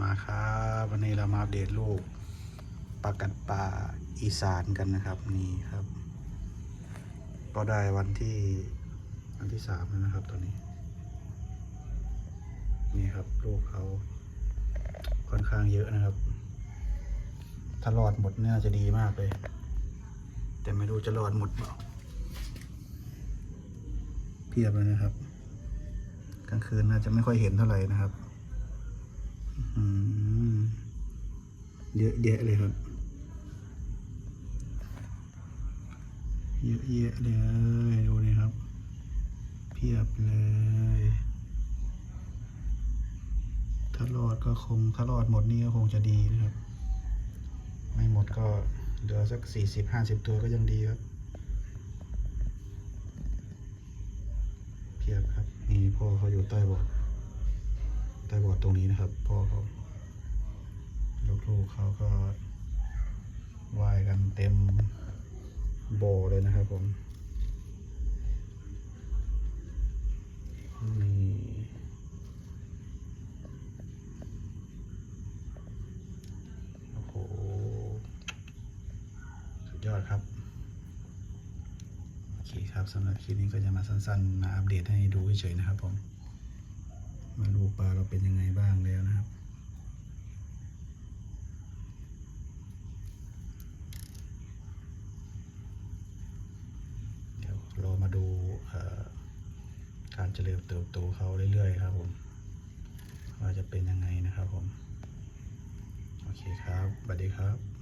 มาครับวันนี้เรามาอัปเดตลูกปลากัดป่าอีสานกันนะครับนี่ครับ ก็ได้วันที่วันที่สามแล้วนะครับตอนนี้ นี่ครับลูกเขาค่อนข้างเยอะนะครับ ถ้ารอดหมดเนี่ยจะดีมากเลย แต่ไม่รู้จะรอดหมดเปล่าเพียบเลยนะครับ กลางคืนน่าจะไม่ค่อยเห็นเท่าไหร่นะครับ อืม เยอะแยะเลยครับ เยอะแยะเลยดูนี่ครับ เพียบเลย ถ้ารอดก็คงถ้ารอดหมดนี่ก็คงจะดีนะครับ ไม่หมดก็เหลือสักสี่สิบห้าสิบตัวก็ยังดีครับ เพียบครับนี่พ่อเขาอยู่ใต้บอดใต้บอดตรงนี้นะครับ พ่อเขา ลูกเขาก็ว่ายกันเต็มบ่อเลยนะครับผมนี่โอ้โห สุดยอดครับ โอเคครับสำหรับคลิปนี้ก็จะมาสั้นๆ มาอัปเดตให้ดูเฉยๆนะครับผมว่าลูกปลาเราเป็นยังไงบ้างแล้วนะครับ เดี๋ยวรอมาดูเอ่อการ เจริญเติบโตเขาเรื่อยๆครับผมว่าจะเป็นยังไงนะครับผม โอเคครับสวัสดีครับ